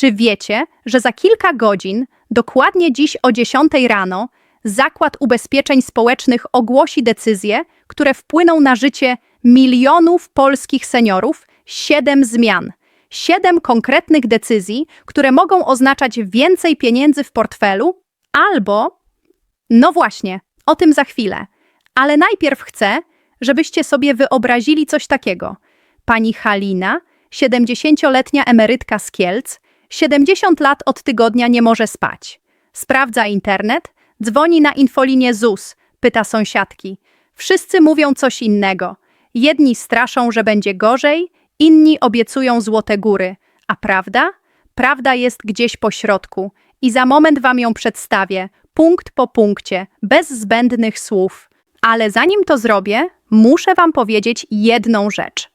Czy wiecie, że za kilka godzin, dokładnie dziś o 10 rano, Zakład Ubezpieczeń Społecznych ogłosi decyzje, które wpłyną na życie milionów polskich seniorów, siedem zmian. Siedem konkretnych decyzji, które mogą oznaczać więcej pieniędzy w portfelu albo no właśnie, o tym za chwilę. Ale najpierw chcę, żebyście sobie wyobrazili coś takiego. Pani Halina, 70-letnia emerytka z Kielc, 70 lat od tygodnia nie może spać. Sprawdza internet, dzwoni na infolinię ZUS, pyta sąsiadki. Wszyscy mówią coś innego. Jedni straszą, że będzie gorzej, inni obiecują złote góry. A prawda? Prawda jest gdzieś po środku i za moment wam ją przedstawię, punkt po punkcie, bez zbędnych słów. Ale zanim to zrobię, muszę wam powiedzieć jedną rzecz.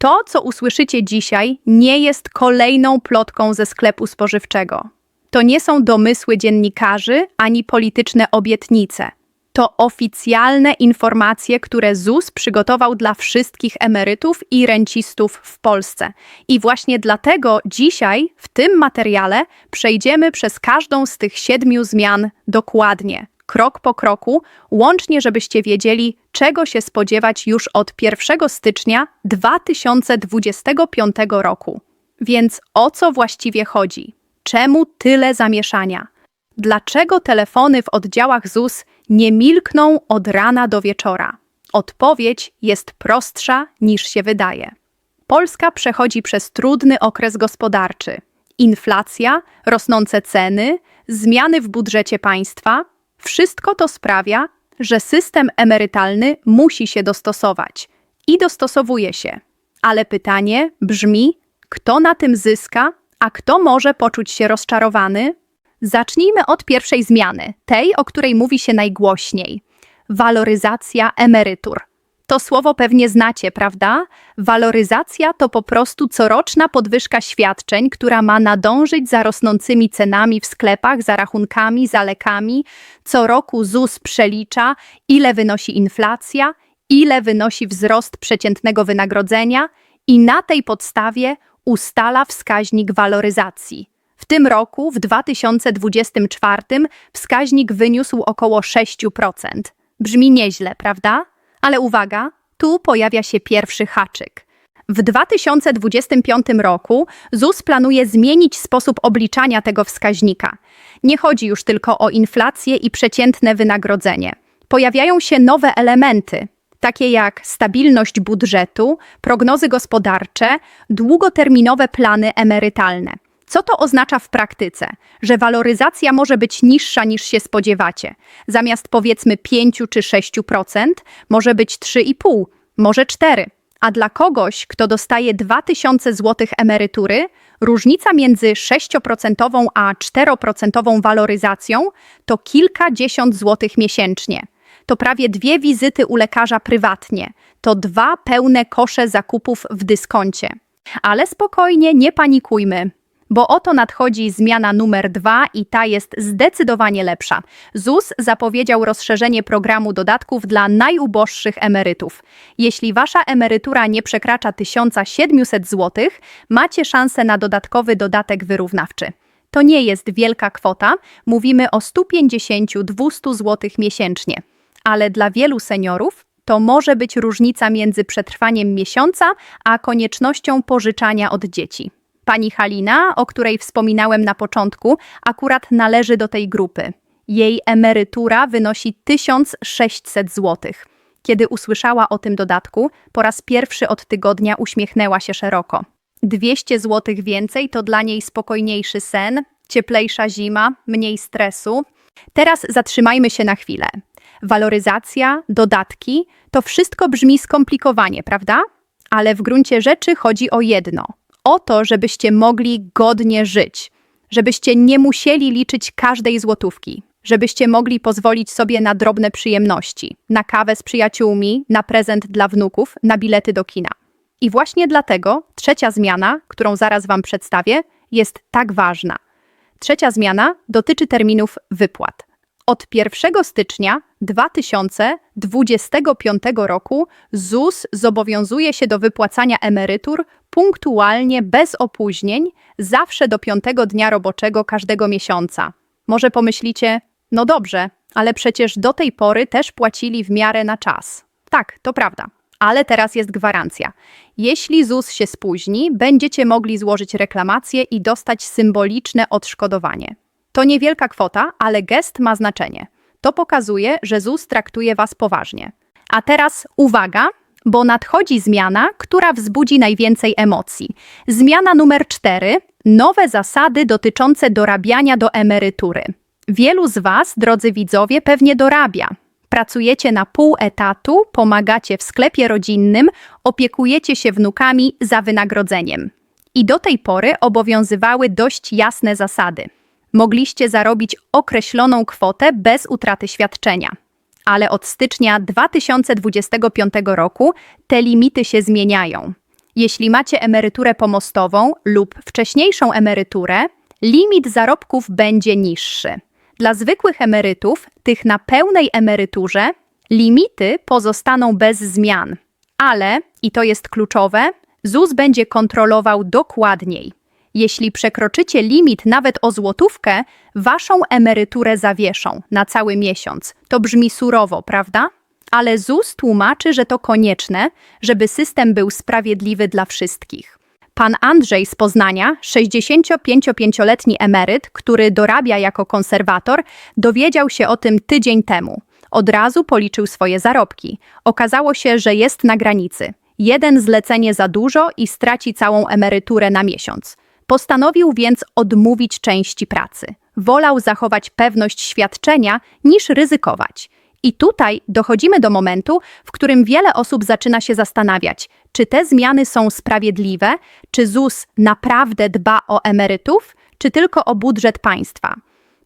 To, co usłyszycie dzisiaj, nie jest kolejną plotką ze sklepu spożywczego. To nie są domysły dziennikarzy ani polityczne obietnice. To oficjalne informacje, które ZUS przygotował dla wszystkich emerytów i rencistów w Polsce. I właśnie dlatego dzisiaj w tym materiale przejdziemy przez każdą z tych siedmiu zmian dokładnie, krok po kroku, łącznie żebyście wiedzieli, czego się spodziewać już od 1 stycznia 2025 roku. Więc o co właściwie chodzi? Czemu tyle zamieszania? Dlaczego telefony w oddziałach ZUS nie milkną od rana do wieczora? Odpowiedź jest prostsza niż się wydaje. Polska przechodzi przez trudny okres gospodarczy. Inflacja, rosnące ceny, zmiany w budżecie państwa wszystko to sprawia, że system emerytalny musi się dostosować i dostosowuje się. Ale pytanie brzmi: kto na tym zyska, a kto może poczuć się rozczarowany? Zacznijmy od pierwszej zmiany, tej, o której mówi się najgłośniej. Waloryzacja emerytur. To słowo pewnie znacie, prawda? Waloryzacja to po prostu coroczna podwyżka świadczeń, która ma nadążyć za rosnącymi cenami w sklepach, za rachunkami, za lekami. Co roku ZUS przelicza, ile wynosi inflacja, ile wynosi wzrost przeciętnego wynagrodzenia i na tej podstawie ustala wskaźnik waloryzacji. W tym roku, w 2024, wskaźnik wyniósł około 6%. Brzmi nieźle, prawda? Ale uwaga, tu pojawia się pierwszy haczyk. W 2025 roku ZUS planuje zmienić sposób obliczania tego wskaźnika. Nie chodzi już tylko o inflację i przeciętne wynagrodzenie. Pojawiają się nowe elementy, takie jak stabilność budżetu, prognozy gospodarcze, długoterminowe plany emerytalne. Co to oznacza w praktyce? Że waloryzacja może być niższa niż się spodziewacie. Zamiast powiedzmy 5 czy 6%, może być 3,5, może 4. A dla kogoś, kto dostaje 2000 zł emerytury, różnica między 6% a 4% waloryzacją to kilkadziesiąt złotych miesięcznie. To prawie dwie wizyty u lekarza prywatnie. To dwa pełne kosze zakupów w dyskoncie. Ale spokojnie, nie panikujmy bo oto nadchodzi zmiana numer dwa i ta jest zdecydowanie lepsza. ZUS zapowiedział rozszerzenie programu dodatków dla najuboższych emerytów. Jeśli wasza emerytura nie przekracza 1700 zł, macie szansę na dodatkowy dodatek wyrównawczy. To nie jest wielka kwota, mówimy o 150-200 zł miesięcznie, ale dla wielu seniorów to może być różnica między przetrwaniem miesiąca a koniecznością pożyczania od dzieci. Pani Halina, o której wspominałem na początku, akurat należy do tej grupy. Jej emerytura wynosi 1600 zł. Kiedy usłyszała o tym dodatku, po raz pierwszy od tygodnia uśmiechnęła się szeroko. 200 zł więcej to dla niej spokojniejszy sen, cieplejsza zima, mniej stresu. Teraz zatrzymajmy się na chwilę. Waloryzacja, dodatki to wszystko brzmi skomplikowanie, prawda? Ale w gruncie rzeczy chodzi o jedno – o to, żebyście mogli godnie żyć, żebyście nie musieli liczyć każdej złotówki, żebyście mogli pozwolić sobie na drobne przyjemności, na kawę z przyjaciółmi, na prezent dla wnuków, na bilety do kina. I właśnie dlatego trzecia zmiana, którą zaraz Wam przedstawię, jest tak ważna. Trzecia zmiana dotyczy terminów wypłat. Od 1 stycznia 2025 roku ZUS zobowiązuje się do wypłacania emerytur punktualnie, bez opóźnień, zawsze do piątego dnia roboczego każdego miesiąca. Może pomyślicie, no dobrze, ale przecież do tej pory też płacili w miarę na czas. Tak, to prawda. Ale teraz jest gwarancja. Jeśli ZUS się spóźni, będziecie mogli złożyć reklamację i dostać symboliczne odszkodowanie. To niewielka kwota, ale gest ma znaczenie. To pokazuje, że ZUS traktuje Was poważnie. A teraz uwaga, bo nadchodzi zmiana, która wzbudzi najwięcej emocji. Zmiana numer 4. Nowe zasady dotyczące dorabiania do emerytury. Wielu z Was, drodzy widzowie, pewnie dorabia. Pracujecie na pół etatu, pomagacie w sklepie rodzinnym, opiekujecie się wnukami za wynagrodzeniem. I do tej pory obowiązywały dość jasne zasady. Mogliście zarobić określoną kwotę bez utraty świadczenia. Ale od stycznia 2025 roku te limity się zmieniają. Jeśli macie emeryturę pomostową lub wcześniejszą emeryturę, limit zarobków będzie niższy. Dla zwykłych emerytów, tych na pełnej emeryturze, limity pozostaną bez zmian. Ale, i to jest kluczowe, ZUS będzie kontrolował dokładniej. Jeśli przekroczycie limit nawet o złotówkę, waszą emeryturę zawieszą na cały miesiąc. To brzmi surowo, prawda? Ale ZUS tłumaczy, że to konieczne, żeby system był sprawiedliwy dla wszystkich. Pan Andrzej z Poznania, 65-letni emeryt, który dorabia jako konserwator, dowiedział się o tym tydzień temu. Od razu policzył swoje zarobki. Okazało się, że jest na granicy. Jeden zlecenie za dużo i straci całą emeryturę na miesiąc. Postanowił więc odmówić części pracy. Wolał zachować pewność świadczenia niż ryzykować. I tutaj dochodzimy do momentu, w którym wiele osób zaczyna się zastanawiać, czy te zmiany są sprawiedliwe, czy ZUS naprawdę dba o emerytów, czy tylko o budżet państwa.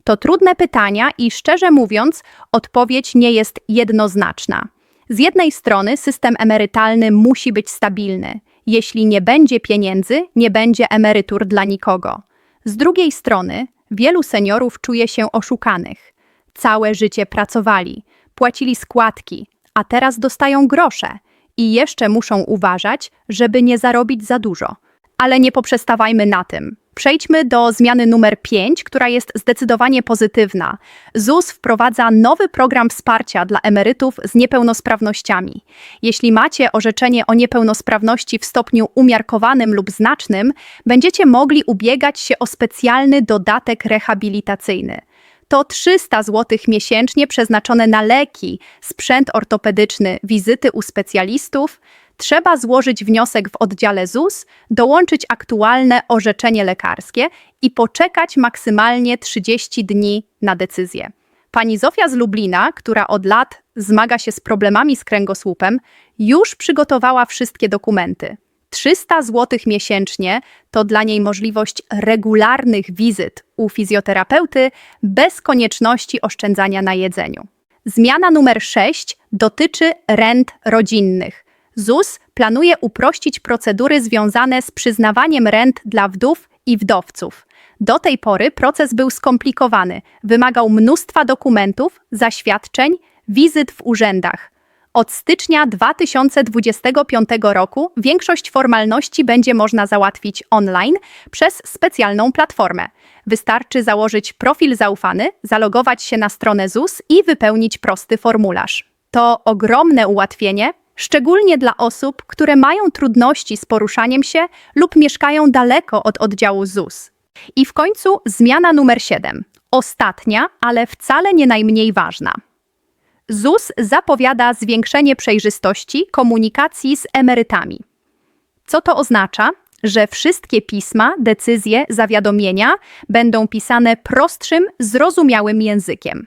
To trudne pytania i szczerze mówiąc, odpowiedź nie jest jednoznaczna. Z jednej strony system emerytalny musi być stabilny. Jeśli nie będzie pieniędzy, nie będzie emerytur dla nikogo. Z drugiej strony, wielu seniorów czuje się oszukanych. Całe życie pracowali, płacili składki, a teraz dostają grosze i jeszcze muszą uważać, żeby nie zarobić za dużo. Ale nie poprzestawajmy na tym. Przejdźmy do zmiany numer 5, która jest zdecydowanie pozytywna. ZUS wprowadza nowy program wsparcia dla emerytów z niepełnosprawnościami. Jeśli macie orzeczenie o niepełnosprawności w stopniu umiarkowanym lub znacznym, będziecie mogli ubiegać się o specjalny dodatek rehabilitacyjny to 300 zł miesięcznie przeznaczone na leki, sprzęt ortopedyczny, wizyty u specjalistów, trzeba złożyć wniosek w oddziale ZUS, dołączyć aktualne orzeczenie lekarskie i poczekać maksymalnie 30 dni na decyzję. Pani Zofia z Lublina, która od lat zmaga się z problemami z kręgosłupem, już przygotowała wszystkie dokumenty. 300 zł miesięcznie to dla niej możliwość regularnych wizyt u fizjoterapeuty bez konieczności oszczędzania na jedzeniu. Zmiana numer 6 dotyczy rent rodzinnych. ZUS planuje uprościć procedury związane z przyznawaniem rent dla wdów i wdowców. Do tej pory proces był skomplikowany, wymagał mnóstwa dokumentów, zaświadczeń, wizyt w urzędach. Od stycznia 2025 roku większość formalności będzie można załatwić online przez specjalną platformę. Wystarczy założyć profil zaufany, zalogować się na stronę ZUS i wypełnić prosty formularz. To ogromne ułatwienie, szczególnie dla osób, które mają trudności z poruszaniem się lub mieszkają daleko od oddziału ZUS. I w końcu zmiana numer 7. Ostatnia, ale wcale nie najmniej ważna. ZUS zapowiada zwiększenie przejrzystości komunikacji z emerytami. Co to oznacza? Że wszystkie pisma, decyzje, zawiadomienia będą pisane prostszym, zrozumiałym językiem.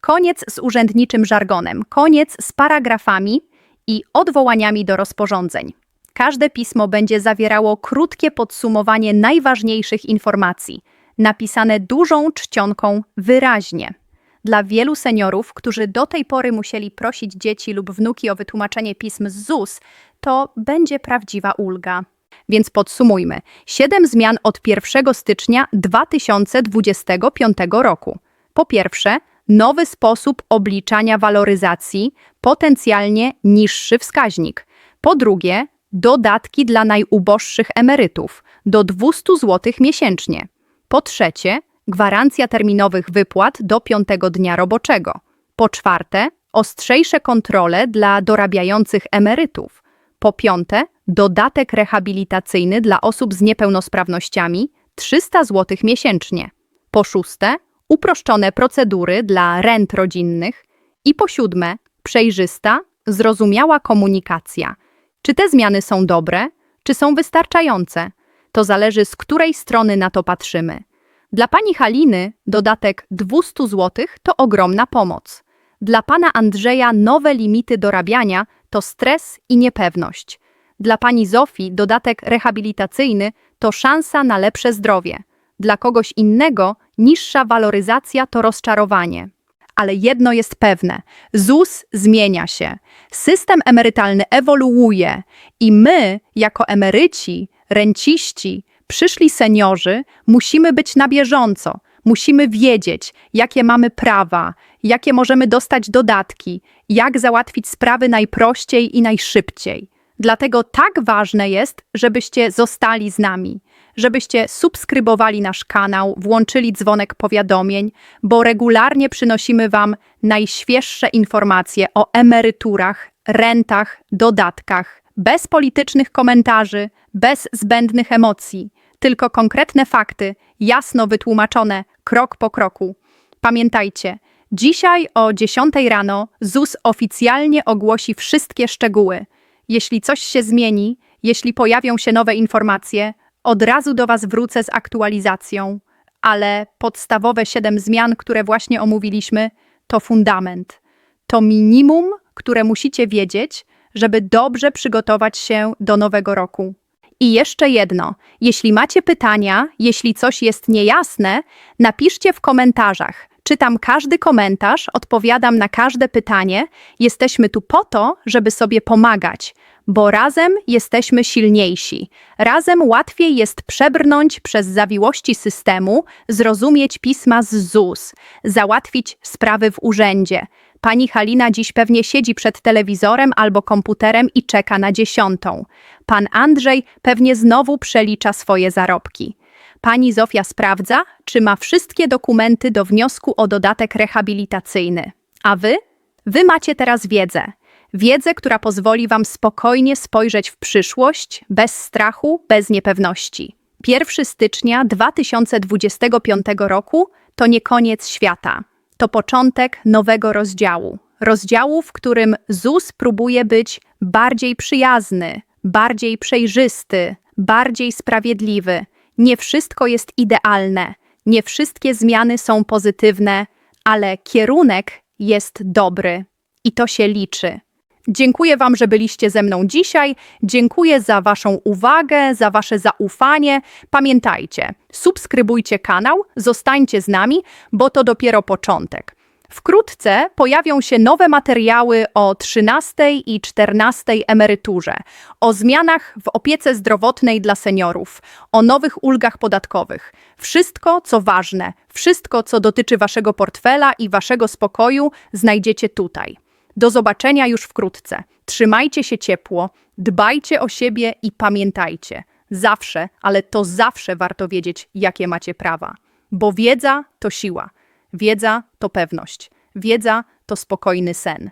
Koniec z urzędniczym żargonem, koniec z paragrafami i odwołaniami do rozporządzeń. Każde pismo będzie zawierało krótkie podsumowanie najważniejszych informacji, napisane dużą czcionką wyraźnie. Dla wielu seniorów, którzy do tej pory musieli prosić dzieci lub wnuki o wytłumaczenie pism z ZUS, to będzie prawdziwa ulga. Więc podsumujmy. Siedem zmian od 1 stycznia 2025 roku. Po pierwsze, nowy sposób obliczania waloryzacji, potencjalnie niższy wskaźnik. Po drugie, dodatki dla najuboższych emerytów do 200 zł miesięcznie. Po trzecie, gwarancja terminowych wypłat do piątego dnia roboczego. Po czwarte, ostrzejsze kontrole dla dorabiających emerytów. Po piąte, dodatek rehabilitacyjny dla osób z niepełnosprawnościami 300 zł miesięcznie. Po szóste, uproszczone procedury dla rent rodzinnych. I po siódme, przejrzysta, zrozumiała komunikacja. Czy te zmiany są dobre, czy są wystarczające? To zależy, z której strony na to patrzymy. Dla pani Haliny dodatek 200 zł to ogromna pomoc. Dla pana Andrzeja nowe limity dorabiania to stres i niepewność. Dla pani Zofii dodatek rehabilitacyjny to szansa na lepsze zdrowie. Dla kogoś innego niższa waloryzacja to rozczarowanie. Ale jedno jest pewne: ZUS zmienia się, system emerytalny ewoluuje i my, jako emeryci, renciści, przyszli seniorzy, musimy być na bieżąco. Musimy wiedzieć, jakie mamy prawa, jakie możemy dostać dodatki, jak załatwić sprawy najprościej i najszybciej. Dlatego tak ważne jest, żebyście zostali z nami, żebyście subskrybowali nasz kanał, włączyli dzwonek powiadomień, bo regularnie przynosimy Wam najświeższe informacje o emeryturach, rentach, dodatkach, bez politycznych komentarzy, bez zbędnych emocji, tylko konkretne fakty, jasno wytłumaczone, krok po kroku. Pamiętajcie, dzisiaj o 10 rano ZUS oficjalnie ogłosi wszystkie szczegóły. Jeśli coś się zmieni, jeśli pojawią się nowe informacje, od razu do Was wrócę z aktualizacją, ale podstawowe 7 zmian, które właśnie omówiliśmy, to fundament. To minimum, które musicie wiedzieć, żeby dobrze przygotować się do nowego roku. I jeszcze jedno, jeśli macie pytania, jeśli coś jest niejasne, napiszcie w komentarzach. Czytam każdy komentarz, odpowiadam na każde pytanie. Jesteśmy tu po to, żeby sobie pomagać, bo razem jesteśmy silniejsi. Razem łatwiej jest przebrnąć przez zawiłości systemu, zrozumieć pisma z ZUS, załatwić sprawy w urzędzie. Pani Halina dziś pewnie siedzi przed telewizorem albo komputerem i czeka na dziesiątą. Pan Andrzej pewnie znowu przelicza swoje zarobki. Pani Zofia sprawdza, czy ma wszystkie dokumenty do wniosku o dodatek rehabilitacyjny. A wy? Wy macie teraz wiedzę. Wiedzę, która pozwoli wam spokojnie spojrzeć w przyszłość, bez strachu, bez niepewności. 1 stycznia 2025 roku to nie koniec świata. To początek nowego rozdziału. Rozdziału, w którym ZUS próbuje być bardziej przyjazny, bardziej przejrzysty, bardziej sprawiedliwy. Nie wszystko jest idealne, nie wszystkie zmiany są pozytywne, ale kierunek jest dobry i to się liczy. Dziękuję Wam, że byliście ze mną dzisiaj. Dziękuję za Waszą uwagę, za Wasze zaufanie. Pamiętajcie, subskrybujcie kanał, zostańcie z nami, bo to dopiero początek. Wkrótce pojawią się nowe materiały o 13 i 14 emeryturze, o zmianach w opiece zdrowotnej dla seniorów, o nowych ulgach podatkowych. Wszystko, co ważne, wszystko, co dotyczy Waszego portfela i Waszego spokoju, znajdziecie tutaj. Do zobaczenia już wkrótce. Trzymajcie się ciepło, dbajcie o siebie i pamiętajcie, zawsze, ale to zawsze warto wiedzieć, jakie macie prawa. Bo wiedza to siła, wiedza to pewność, wiedza to spokojny sen.